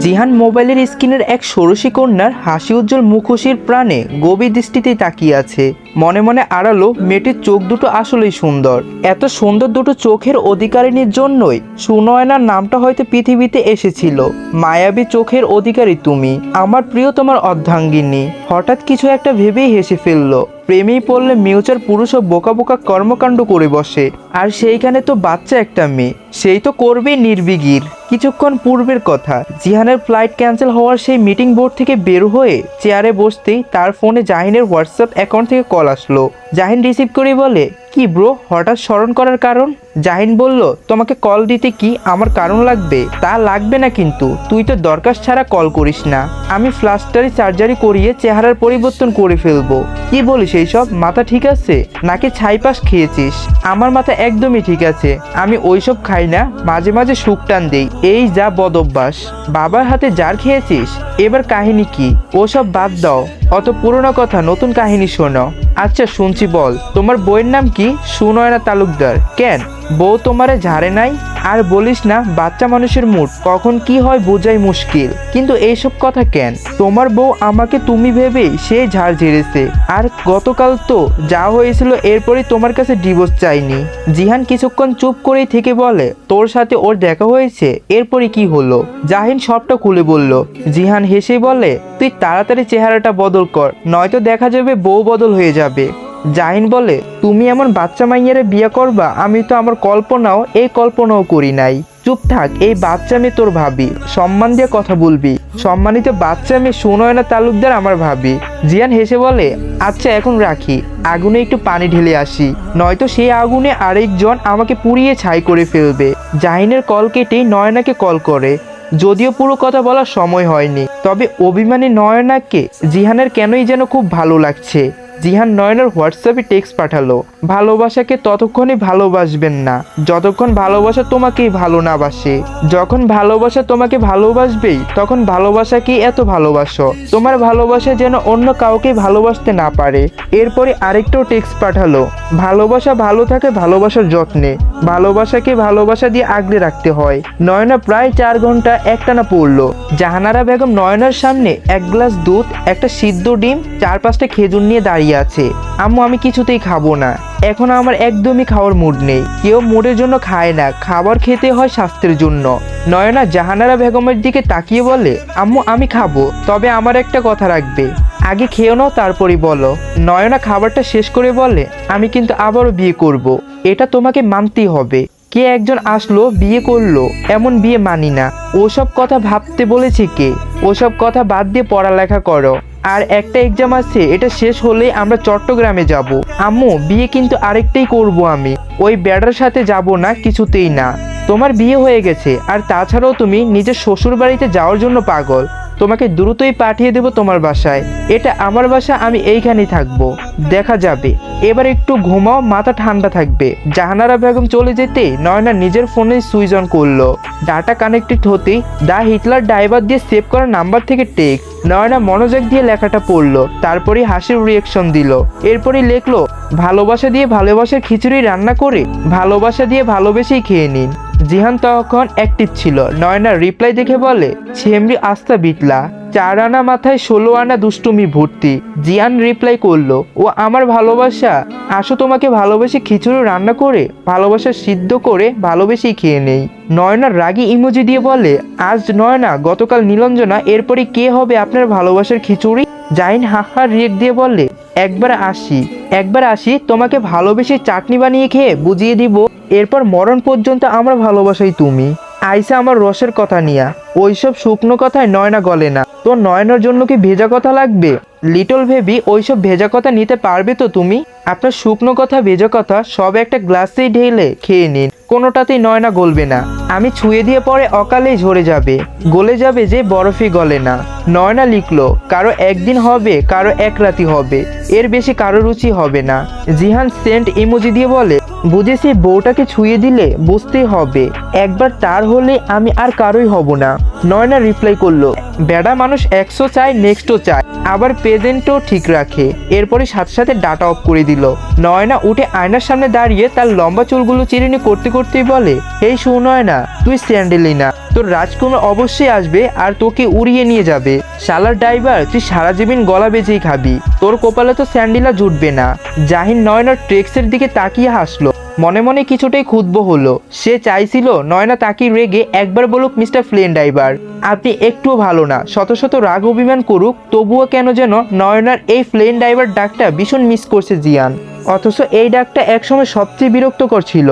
জিহান মোবাইলের স্ক্রিনের এক ষোড়শী কন্যার হাসি উজ্জ্বল মুখোশির প্রাণে গভীর দৃষ্টিতে তাকিয়ে আছে। মনে মনে আড়ালো, মেয়েটির চোখ দুটো আসলেই সুন্দর। এত সুন্দর দুটো চোখের অধিকারিণীর জন্যই সুনয়নার নামটা হয়তো পৃথিবীতে এসেছিল। মায়াবী চোখের অধিকারী তুমি, আমার প্রিয় তোমার অর্ধাঙ্গিনী। হঠাৎ কিছু একটা ভেবেই হেসে ফেলল। প্রেমেই পড়লে মিউচার পুরুষও বোকা বোকা কর্মকাণ্ড করে বসে। আর সেইখানে তো বাচ্চা একটা মেয়ে। সেই তো করবেই নির্বিগির কিছুক্ষণ পূর্বের কথা। জিহানের ফ্লাইট ক্যান্সেল হওয়ার সেই মিটিং বোর্ড থেকে বের হয়ে চেয়ারে বসতেই তার ফোনে জাহিনের হোয়াটসঅ্যাপ অ্যাকাউন্ট থেকে কল আসলো। জাহিন রিসিভ করে বলে কি ব্রো? হঠাৎ স্মরণ করার কারণ? জাহিন বলল, তোমাকে কল দিতে কি আমার কারণ লাগবে? তা লাগবে না কিন্তু। তুই তো দরকার ছাড়া কল করিস না। আমি ফ্লাস্টারি সার্জারি করিয়ে চেহারার পরিবর্তন করে ফেলব। কি বলিস এইসব? মাথা ঠিক আছে? নাকি ছাইপাস খেয়েছিস? আমার মাথা একদমই ঠিক আছে। আমি ওইসব খাই না। মাঝে মাঝে সুখ টান দেই। এই যা বদ অভ্যাস। বাবার হাতে যার খেয়েছিস? এবার কাহিনী কি? ওসব বাদ দাও। অত পুরনো কথা নতুন কাহিনী শোনো। আচ্ছা শুনছি বল। তোমার বইয়ের নাম কি? সুনয়না তালুকদার। কেন? বউ তোমারে ঝাড়ে নাই? আর বলিস না, বাচ্চা মানুষের মুড, কখন কি হয় বোঝাই মুশকিল। কিন্তু এইসব কথা কেন? তোমার বউ আমাকে তুমি ভেবেই সে ঝাড় ঝেড়েছে। আর গতকাল তো যা হয়েছিল, এরপরই তোমার কাছে ডিভোর্স চাইনি। জিহান কিছুক্ষণ চুপ করেই থেকে বলে, তোর সাথে ওর দেখা হয়েছে, এরপরই কি হলো? জাহিন সবটা খুলে বলল, জিহান হেসে বলে, তুই তাড়াতাড়ি চেহারাটা বদল কর, নয়তো দেখা যাবে বউ বদল হয়ে যাবে। জাহিন বলে, তুমি এমন বাচ্চা মাইয়ারে বিয়ে করবা, আমি তো আমার কল্পনাও, এই কল্পনাও করি নাই। চুপ থাক, এই বাচ্চা মেয়ে তোর ভাবি। সম্মান দিয়ে কথা বলবি। সম্মানিত বাচ্চা মেয়ে সুনয়না তালুকদার আমার ভাবি। জিয়ান হেসে বলে আচ্ছা এখন রাখি। আগুনে একটু পানি ঢেলে আসি। নয়তো সেই আগুনে আরেকজন আমাকে পুড়িয়ে ছাই করে ফেলবে। জাহিনের কল কেটে নয়নাকে কল করে। যদিও পুরো কথা বলার সময় হয়নি, তবে অভিমানী নয়নাকে জিহানের কেনই যেন খুব ভালো লাগছে। জিহান নয়নের হোয়াটসঅ্যাপে টেক্সট পাঠালো, ভালোবাসাকে ততক্ষণই ভালোবাসবেন না, যতক্ষণ ভালোবাসা তোমাকেই ভালো না বাসে। যখন ভালোবাসা তোমাকে ভালোবাসবেই, তখন ভালোবাসাকে এত ভালোবাসো। তোমার ভালোবাসা যেন অন্য কাউকে ভালোবাসতে না পারে। এরপরে আরেকটাও টেক্সট পাঠালো, ভালোবাসা ভালো থাকে ভালোবাসার যত্নে। ভালোবাসাকে ভালোবাসা দিয়ে আগলে রাখতে হয়। নয়না প্রায় চার ঘণ্টা একটানা পড়ল। জাহানারা বেগম নয়নার সামনে এক গ্লাস দুধ, একটা সিদ্ধ ডিম, চার পাঁচটা খেজুর নিয়ে দাঁড়িয়ে আছে। আম্মু, আমি কিছুতেই খাব না। এখন আমার একদমই খাওয়ার মুড নেই। কেউ মুডের জন্য খায় না। খাবার খেতে হয় স্বাস্থ্যের জন্য। নয়না জাহানারা বেগমের দিকে তাকিয়ে বলে, আম্মু, আমি খাব। তবে আমার একটা কথা রাখবে। আগে খেয়েও নাও, তারপরই বলো। নয়না খাবারটা শেষ করে বলে, আমি কিন্তু আবারও বিয়ে করব। এটা তোমাকে মানতেই হবে। কে একজন আসলো, বিয়ে করল, এমন বিয়ে মানি না। ওসব কথা ভাবতে বলেছে কে? ওসব কথা বাদ দিয়ে পড়ালেখা করো। আর একটা এক্সাম আছে, এটা শেষ হলেই আমরা চট্টগ্রামে যাব। আম্মু, বিয়ে কিন্তু আরেকটাই করব আমি। ওই বেড়ার সাথে যাব না, কিছুতেই না। তোমার বিয়ে হয়ে গেছে, আর তাছাড়াও তুমি নিজের শ্বশুর বাড়িতে যাওয়ার জন্য পাগল। তোমাকে দ্রুতই পাঠিয়ে দেব তোমার বাসায়। এটা আমার বাসা, আমি এইখানেই থাকব। দেখা যাবে। এবার একটু ঘুমাও, মাথা ঠান্ডা থাকবে। জাহানারা বেগম চলে যেতে নয়না নিজের ফোনে সুইচ অন করল। ডাটা কানেক্টেড হতেই দা হিটলার ড্রাইভার দিয়ে সেভ করা নাম্বার থেকে টেক্সট। নয়না মনোযোগ দিয়ে লেখাটা পড়ল। তারপরে হাসির রিয়েকশন দিল। এরপরে লেখলো, ভালোবাসা দিয়ে ভালোবাসার খিচুড়ি রান্না করে, ভালোবাসা দিয়ে ভালোবেসেই খেয়ে নিন। জিহান তখন অ্যাক্টিভ ছিল। নয়না রিপ্লাই দেখে বলে, ছেমরি আস্তা বিটলা। চার আনা মাথায় ষোলো আনা দুষ্টুমি ভর্তি। জিয়ান রিপ্লাই করল, ও আমার ভালোবাসা। আসো তোমাকে ভালোবেসে খিচুড়ি রান্না করে, ভালোবাসা সিদ্ধ করে ভালোবেসেই খেয়ে নেই। নয়নার রাগী ইমোজি দিয়ে বলে, আজ নয়না, গতকাল নীলঞ্জনা, এরপরে কে হবে আপনার ভালোবাসার খিচুড়ি? জাইন হাহা রিয়েক্ট দিয়ে বলে একবার আসি একবার আসি, তোমাকে ভালোবেসে চাটনি বানিয়ে খেয়ে বুঝিয়ে দিব। এরপর মরণ পর্যন্ত আমরা ভালোবাসাই তুমি। আইসা আমার রসের কথা নিয়া, ওইসব শুকনো কথায় নয়না গলে না। তো নয়নার জন্য কি ভেজা কথা লাগবে? লিটল ভেবি, ওইসব ভেজা কথা নিতে পারবে তো তুমি? আপনার শুকনো কথা, ভেজা কথা সব একটা গ্লাসেই ঢেলে খেয়ে নিন, কোনোটাতেই নয়না গলবে না। আমি ছুঁয়ে দিয়ে পরে অকালেই ঝরে যাবে। গলে যাবে যে বরফে গলে না। নয়না লিখলো, কারও একদিন হবে, কারও এক রাতি হবে। এর বেশি কারও রুচি হবে না। জিহান সেন্ট ইমোজি দিয়ে বলে বুঝেছি বউটাকে ছুঁয়ে দিলে বুঝতেই হবে। একবার তার হলে আমি আর কারোই হব না। নয়না রিপ্লাই করল, বেড়া মানুষ একশো চায় নেক্সটও চায়। আবার প্রেজেন্টও ঠিক রাখে। এরপরে সাথে সাথে ডাটা অফ করে দিল। নয়না উঠে আয়নার সামনে দাঁড়িয়ে তার লম্বা চুলগুলো চিরুনি করতে করতেই বলে, এই শু সুনয়না, তুই স্যান্ডেলি না। তোর রাজকুমার অবশ্যই আসবে আর তোকে উড়িয়ে নিয়ে যাবে। শালার ড্রাইভার তুই সারা জীবন গলা বেজেই খাবি। তোর কপালে তো স্যান্ডিলা জুটবে না। জাহিন নয়নার ট্রেক্সের দিকে তাকিয়ে হাসলো। মনে মনে কিছুটাই ক্ষুদ্ব হলো। সে চাইছিল নয়না তাকে রেগে একবার বলুক মিস্টার ফ্লেন ড্রাইভার। আপনি একটুও ভালো না, শত শত রাগ অভিমান করুক, তবুও কেন যেন নয়নার এই ফ্লেন ড্রাইভার ডাকটা ভীষণ মিস করছে জিয়ান। অথচ এই ডাকটা একসময় সবচেয়ে বিরক্তকর ছিল।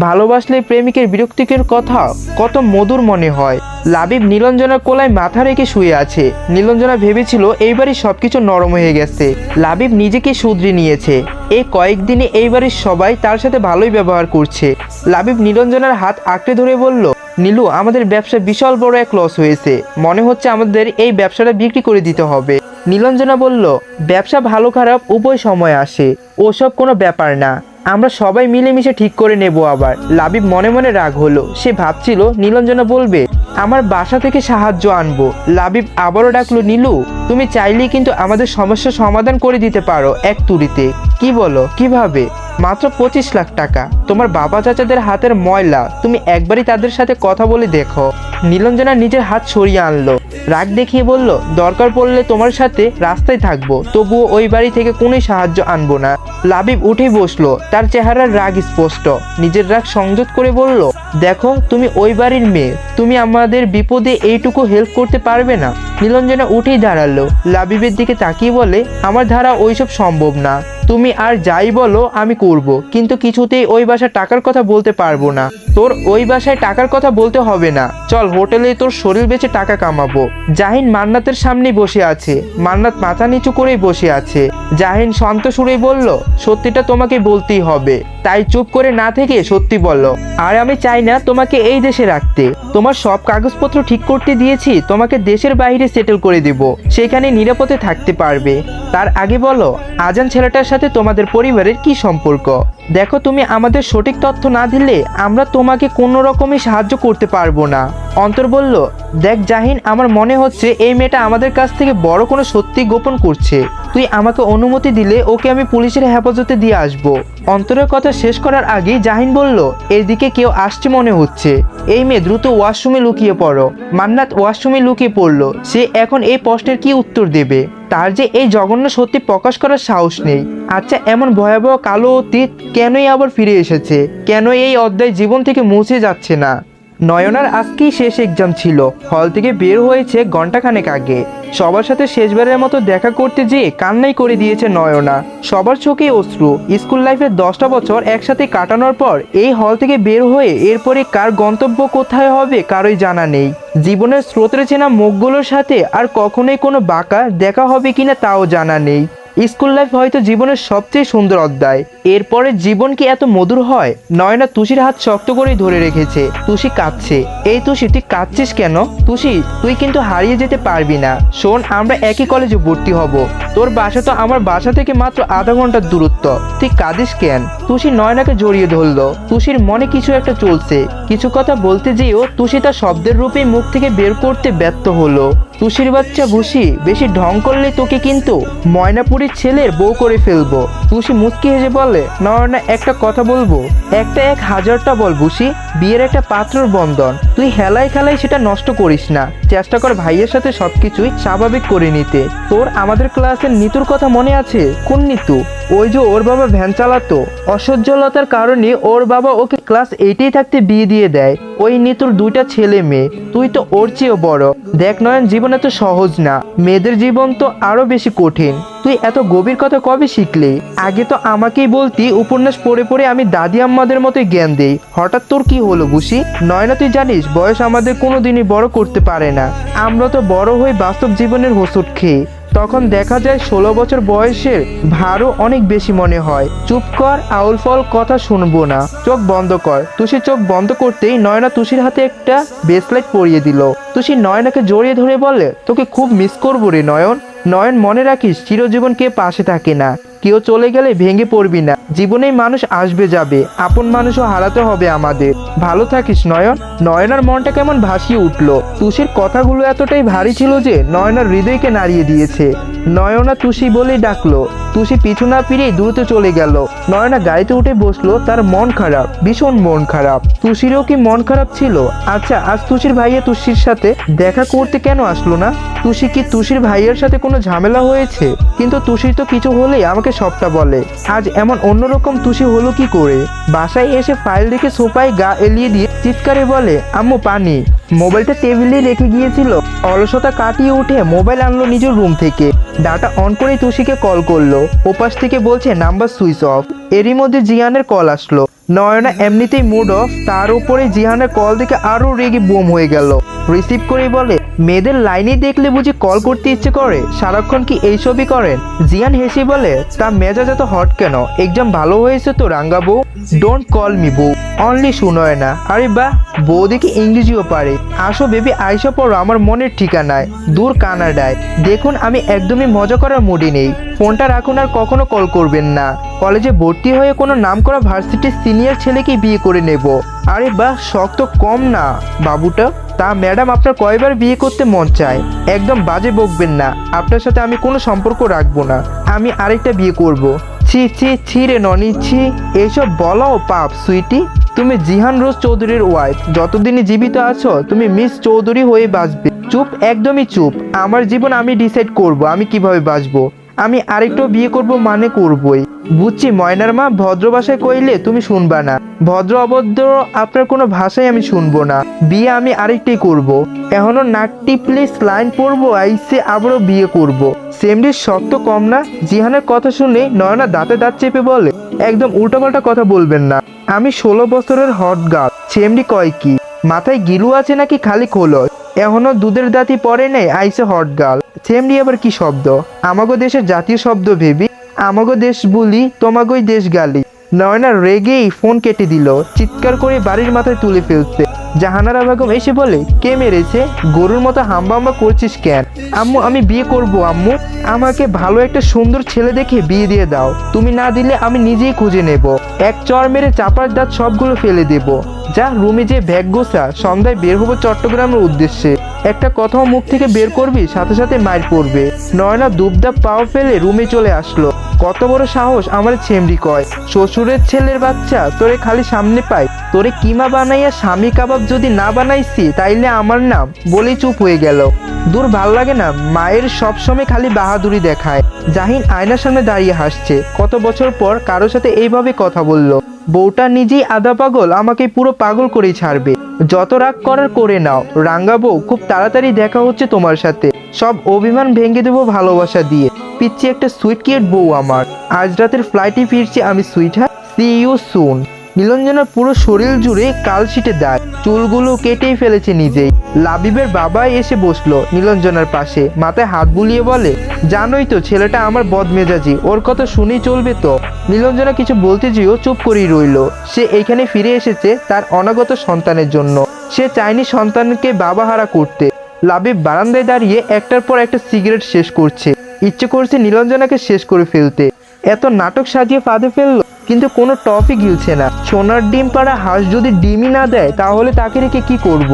ভালোবাসলে প্রেমিকের বিরক্তিকের কথা কত মধুর মনে হয়। লাবিব নীলঞ্জনার কোলায় মাথা রেখে শুয়ে আছে। নীলঞ্জনা ভেবেছিল এইবারই সবকিছু নরম হয়ে গেছে। লাবিব নিজেকে শুধরে নিয়েছে। এই কয়েকদিনে এইবারের সবাই তার সাথে ভালোই ব্যবহার করছে। লাবিব নীলঞ্জনার হাত আঁকড়ে ধরে বলল, নীলু, আমাদের ব্যবসা বিশাল বড় এক লস হয়েছে। মনে হচ্ছে আমাদের এই ব্যবসাটা বিক্রি করে দিতে হবে। নীলঞ্জনা বলল, ব্যবসা ভালো খারাপ, উভয় সময় আসে। ওসব কোনো ব্যাপার না। আমরা সবাই মিলেমিশে ঠিক করে নেব আবার। লাবিব মনে মনে রাগ হলো। সে ভাবছিল, নীলঞ্জনা বলবে, আমার বাসা থেকে সাহায্য আনব। লাবিব আবারও ডাকলো, নীলু, তুমি চাইলেই কিন্তু আমাদের সমস্যা সমাধান করে দিতে পারো এক তুড়িতে। কি বলো, কীভাবে? মাত্র পঁচিশ লাখ টাকা। তোমার বাবা চাচাদের হাতের ময়লা, তুমি একবারই তাদের সাথে কথা বলে দেখো। নীলঞ্জনা নিজের হাত সরিয়ে আনলো। রাগ দেখিয়ে বলল, দরকার পড়লে তোমার সাথে রাস্তায় থাকব, তবুও ওই বাড়ি থেকে কোনোই সাহায্য আনব না। লাবিব উঠে বসল, তার চেহারার রাগ স্পষ্ট। নিজের রাগ সংযত করে বলল, দেখো, তুমি ওই বাড়ির মেয়ে, তুমি আমাদের বিপদে এইটুকু হেল্প করতে পারবে না। নীলঞ্জনা উঠেই দাঁড়াল। লাবিবের দিকে তাকিয়ে বলে, আমার ধারা ওইসব সম্ভব না। তুমি আর যাই বলো, আমি করব। কিন্তু কিছুতেই ওই বাসায় টাকার কথা বলতে পারব না। তোর ওই বাসায় টাকার কথা বলতে হবে না। চল, হোটেলে তোর শরীর বেচে টাকা কামাবো। জাহিন মান্নাতের সামনেই বসে আছে। মান্নাত মাথা নিচু করেই বসে আছে। জাহিন শান্ত সুরেই বলল, সত্যিটা তোমাকে বলতেই হবে। তাই চুপ করে না থেকে সত্যি বলো। আর আমি চাই না তোমাকে এই দেশে রাখতে। তোমার সব কাগজপত্র ঠিক করতে দিয়েছি, তোমাকে দেশের বাইরে সেটেল করে দেব। সেখানে নিরাপদে থাকতে পারবে। তার আগে বলো, আজান ছেলেটার সাথে তোমাদের পরিবারের কি সম্পর্ক? দেখো, তুমি আমাদের সঠিক তথ্য না দিলে আমরা তোমাকে কোনো রকমই সাহায্য করতে পারব না। অন্তর বলল, দেখ জাহিন, আমার মনে হচ্ছে এই মেয়েটা আমাদের কাছ থেকে বড় কোনো সত্যি গোপন করছে। তুই আমাকে অনুমতি দিলে ওকে আমি পুলিশের হেফাজতে দিয়ে আসব। অন্তরের কথা শেষ করার আগে জাহিন বলল, এদিকে কেউ আসছে মনে হচ্ছে। এই মেয়ে দ্রুত ওয়াশরুমে লুকিয়ে পড়ো। মান্নাত ওয়াশরুমে লুকিয়ে পড়ল। সে এখন এই প্রশ্নের কি উত্তর দেবে? তার যে এই জঘন্য সত্যি প্রকাশ করার সাহস নেই। আচ্ছা এমন ভয়াবহ কালো অতীত কেনই আবার ফিরে এসেছে? কেন এই অধ্যায় জীবন থেকে মুছে যাচ্ছে না? নয়নার আজকেই শেষ এক্সাম ছিল। হল থেকে বের হয়েছে ঘন্টাখানেক আগে। সবার সাথে শেষবারের মতো দেখা করতে যেয়ে কান্নাই করে দিয়েছে নয়না। সবার চোখে অশ্রু। স্কুল লাইফের দশটা বছর একসাথে কাটানোর পর এই হল থেকে বের হয়ে এরপরে কার গন্তব্য কোথায় হবে কারোই জানা নেই। জীবনের স্রোতের চেনা মুখগুলোর সাথে আর কখনোই কোনো বাঁকা দেখা হবে কিনা তাও জানা নেই। স্কুল লাইফ হয়তো জীবনের সবচেয়ে সুন্দর অধ্যায়। এরপরে জীবন কি এত মধুর হয়? নয়না তুষির হাত শক্ত করেই ধরে রেখেছে। তুষি কাঁদছে। এই তুষি, তুই কাঁদছিস কেন? তুষি, তুই কিন্তু হারিয়ে যেতে পারবি না। শোন, আমরা একই কলেজে ভর্তি হব। তোর বাসা তো আমার বাসা থেকে মাত্র আধা ঘণ্টার দূরত্ব। তুই কাঁদিস কেন? তুষি নয়নাকে জড়িয়ে ধরলো। তুষির মনে কিছু একটা চলছে। কিছু কথা বলতে যেও তুষি তার শব্দের রূপে মুখ থেকে বের করতে ব্যর্থ হলো। তুষির বাচ্চা ভুসি বেশি ঢং করলে তোকে কিন্তু ময়নাপুরীর ছেলের বউ করে ফেলব। তুষি মুচকি হেসে বলে নয়না একটা কথা বলব। একটা এক হাজারটা বল ভুসি বিয়ের একটা পাত্রর বন্ধন। তুই হেলায় খেলায় সেটা নষ্ট করিস না। চেষ্টা কর ভাইয়ের সাথে সবকিছুই স্বাভাবিক করে নিতে। তোর আমাদের ক্লাসের নিতুর কথা মনে আছে? কোন নিতু? ওই যে ওর বাবা ভ্যান চালাতো। অসহ্যলতার কারণে ওর বাবা ওকে ক্লাস এইটেই থাকতে বিয়ে দিয়ে দেয়। ওই নিতুর দুইটা ছেলে মেয়ে। তুই তো ওর চেয়েও বড়। দেখ নয়ন, জীবন এত সহজ না, মেয়েদের জীবন তো আরও বেশি কঠিন। তুই এত গভীর কথা কবে শিখলি? আগে তো আমাকেই বলতি, উপন্যাস পড়ে পড়ে আমি দাদি আম্মাদের মতোই জ্ঞান দেই। হঠাৎ তোর কি হলো বুসি? নয়না, তুই জানিস, বয়স আমাদের কোনোদিনই বড় করতে পারে না। আমরা তো বড় হয়ে বাস্তব জীবনের হোসট খেয়ে। তখন দেখা যায় ষোলো বছর বয়সের ভারও অনেক বেশি মনে হয়। চুপ কর, আউল ফল, কথা শুনব না। চোখ বন্ধ কর। তুষি চোখ বন্ধ করতেই নয়না তুষির হাতে একটা ব্রেসলেট পরিয়ে দিল। তুষি নয়নাকে জড়িয়ে ধরে বলে, তোকে খুব মিস করব রে নয়ন। নয়ন মনে রাখিস চিরজীবন কে পাশে থাকে না। কেউ চলে গেলে ভেঙে পড়বি না। জীবনেই মানুষ আসবে যাবে। আপন মানুষও হারাতে হবে আমাদের। ভালো থাকিস, নয়ন। নয়নার মনটা কেমন ভাসিয়ে উঠল। তুষির কথাগুলো এতটাই ভারী ছিল যে নয়নার হৃদয়কে নাড়িয়ে দিয়েছে। নয়না তুষি বলেই ডাকলো। তুষি পিছু না ফিরেই দ্রুত চলে গেল। নয়না গাড়িতে উঠে বসল। তার মন খারাপ, ভীষণ মন খারাপ। তুষিরও কি মন খারাপ ছিল? আচ্ছা আজ তুষির ভাইয়া তুষির সাথে দেখা করতে কেন আসলো না? তুষি কি তুষির ভাইয়ের সাথে কোনো ঝামেলা হয়েছে? কিন্তু তুষির তো কিছু হলেই আমাকে সবটা বলে। আজ এমন অন্যরকম তুষি হলো কি করে? বাসায় এসে ফাইল দেখে সোফায় গা এলিয়ে দিয়ে চিৎকারে বলে, আম্মু, পানি। মোবাইলটা টেবিলে রেখে গিয়েছিল। অলসতা কাটিয়ে উঠে মোবাইল আনলো নিজের রুম থেকে। ডাটা অন করে তুষিকে কল করল। ওপাশ থেকে বলছে, নাম্বার সুইচ অফ। এরই মধ্যে জিয়ানের কল আসলো। নয়না এমনিতেই মুড অফ তার উপরে জিহানের কল দেখে আরও রেগে বোম হয়ে গেল। রিসিভ করে বলে, মেয়েদের লাইনে দেখলে বুঝি কল করতে ইচ্ছে করে, সারাক্ষণ কি এইসবই করেন? জিয়ান হেসে বলে তা মেজাজ এত হট কেন? এক্সাম ভালো হয়েছে তো, রাঙ্গা বউ? ডোন্ট কল মি বউ। অনলি শুনোয় না আরে বাহ বউ দেখি ইংরেজিও পারে। আসো বেবি, আইসা পড়ো, আমার মনের ঠিকানায়। দূর কানাডায়। দেখুন, আমি একদমই মজা করার মুডে নেই। ফোনটা রাখুন আর কখনো কল করবেন না। কলেজে ভর্তি হয়ে কোনো নাম করা ভার্সিটির সিনিয়র ছেলেকে বিয়ে করে নেব। আরে বাহ, শখ তো কম না। বাবুটা, তা ম্যাডাম আপনার কয়বার বিয়ে করতে মন চায়? একদম বাজে বকবেন না। আপনার সাথে আমি কোনো সম্পর্ক রাখব না। আমি আরেকটা বিয়ে করব। ছি ছি ছি রে ননি, ছি। এইসব বলাও পাপ, সুইটি। তুমি জিহান রোজ চৌধুরীর ওয়াইফ যতদিনই জীবিত আছো, তুমি মিস চৌধুরী হয়ে বাঁচবে। চুপ, একদমই চুপ। আমার জীবন আমি ডিসাইড করব, আমি কীভাবে বাঁচবো? আমি আরেকটু বিয়ে করব মানে করবই। বুঝছি ময়নার মা ভদ্র ভাষায় কইলে তুমি শুনবা না। ভদ্র অভদ্র আপনার কোনো ভাষাই আমি শুনব না। বিয়ে আমি আরেকটাই করব। এখনও নাক টিপলে লাইন পড়ব আইসে আবারও বিয়ে করব। সেমডির শক্ত কম না, জিহানের কথা শুনে নয়না দাঁতে দাঁত চেপে বলে, একদম উল্টোপাল্টা কথা বলবেন না। আমি ষোলো বছরের হট গার্ল, সেমডি কয় কি? মাথায় গিলু আছে নাকি খালি খোলো এখনও দুধের দাঁতি পরে নেই, আইসে হট গার্ল। সেমডি আবার কি শব্দ? আমাগো দেশের জাতীয় শব্দ ভেবি। আমাগো দেশ বলি, তোমাগোই দেশ গালি। নয়না রেগেই ফোন কেটে দিল, চিৎকার করে বাড়ির মাথায় তুলে ফেলছে। জাহানারা বেগম এসে বলে, কে মেরেছে? গরুর মতো হাম্বা হাম্বা করছিস কেন? আম্মু, আমি বিয়ে করব, আম্মু। আমাকে ভালো একটা সুন্দর ছেলে দেখে বিয়ে দিয়ে দাও। তুমি না দিলে আমি নিজেই খুঁজে নেব। এক চর মেরে চাপার দাঁত সবগুলো ফেলে দেব। যা রুমে যে ব্যাগ গোসা সন্ধ্যায় বের হব চট্টগ্রামের উদ্দেশ্যে। একটা কথাও মুখ থেকে বের করবি, সাথে সাথে মার পড়বে। নয়না দুবদাব পাও ফেলে রুমে চলে আসলো। কত বড় সাহস আমার ছেমরি কয়। শ্বশুরের ছেলের বাচ্চা তোরে খালি সামনে পাই তোরে কিমা বানাইয়া স্বামী কাবাব যদি না বানাইছি, তাইলে আমার নাম বলেই চুপ হয়ে গেল। দূর ভালো লাগে না, মায়ের সবসময় খালি বাহাদুরি দেখায়। জাহিন আয়নার সামনে দাঁড়িয়ে হাসছে। কত বছর পর কারোর সাথে এইভাবে কথা বলল। বউটা নিজেই আধা পাগল, আমাকে পুরো পাগল করেই ছাড়বে। যত রাগ করার করে নাও। রাঙ্গা বউ, খুব তাড়াতাড়ি দেখা হচ্ছে তোমার সাথে। সব অভিমান ভেঙে দেবো ভালোবাসা দিয়ে। পিচ্ছি একটা সুইট কিউট বউ আমার। আজ রাতের ফ্লাইটে ফিরছি আমি সুইট সি ইউ সুন নীলঞ্জনার পুরো শরীর জুড়ে কাল কালশিটে দাগ চুলগুলো কেটেই ফেলেছে নিজেই। লাবিবের বাবাই এসে বসল নীলঞ্জনার পাশে। মাথায় হাত বুলিয়ে বলে, জানোই তো, ছেলেটা আমার বদমেজাজি। ওর কথা শুনেই চলবে তো? নীলঞ্জনা কিছু বলতে যেও চুপ করেই রইল। সে এখানে ফিরে এসেছে তার অনাগত সন্তানের জন্য। সে চায়নি সন্তানকে বাবাহারা করতে। লাবিব বারান্দায় দাঁড়িয়ে একটার পর একটা সিগারেট শেষ করছে। ইচ্ছে করছে নীলঞ্জনাকে শেষ করে ফেলতে। এত নাটক সাজিয়ে ফাঁদে ফেলল? কিন্তু কোনো টপই গিলছে না। সোনার ডিম পাড়া হাঁস যদি ডিমই না দেয়, তাহলে তাকে রেখে কি করব।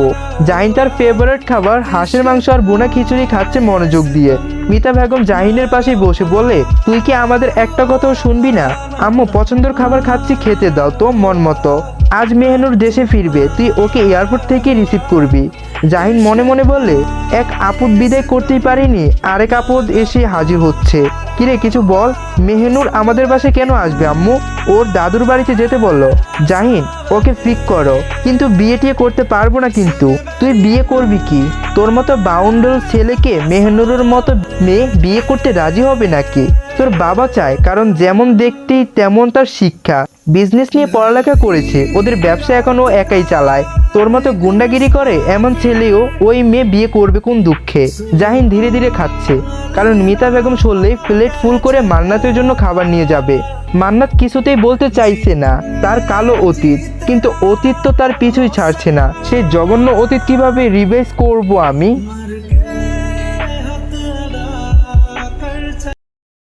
জাহিন তার ফেভারিট খাবার, হাঁসের মাংস আর বোনা খিচুড়ি খাচ্ছে মনোযোগ দিয়ে। মিতা বেগম জাহিনের পাশেই বসে বলে, তুই কি আমাদের একটা কথাও শুনবি না? আম্মু, পছন্দের খাবার খাচ্ছি, খেতে দাও তো মন মতো। আজ মেহনুর দেশে ফিরবে, তুই ওকে এয়ারপোর্ট থেকে রিসিভ করবি। জাহিন মনে মনে বললে, এক আপদ বিদায় করতেই পারিনি, আরেক আপদ এসে হাজির হচ্ছে। কিরে, কিছু বল? মেহেনুর আমাদের বাসায় কেন আসবে, আম্মু? ওর দাদুর বাড়িতে যেতে বলল। জাহিন, ওকে পিক করো। কিন্তু বিয়ে টিয়ে করতে পারব না কিন্তু। তুই বিয়ে করবি কি? তোর মতো বাউন্ডার ছেলেকে মেহনুরের মতো মেয়ে বিয়ে করতে রাজি হবে নাকি? তোর বাবা চায়, কারণ যেমন দেখতেই তেমন তার শিক্ষা। বিজনেস নিয়ে পড়ালেখা করেছে, ওদের ব্যবসা এখন ও একাই চালায়। তোর মতো গুন্ডাগিরি করে এমন ছেলেও ওই মেয়ে বিয়ে করবে কোন দুঃখে? জাহিন ধীরে ধীরে খাচ্ছে। কারণ মিতা বেগম শুনলে প্লেট ফুল করে মান্নাতের জন্য খাবার নিয়ে যাবে। মান্নাত কিছুতেই বলতে চাইছে না, তার কালো অতীত। কিন্তু অতীত তো তার পিছুই ছাড়ছে না। সেই জঘন্য অতীত কীভাবে রিভাইজ করব আমি?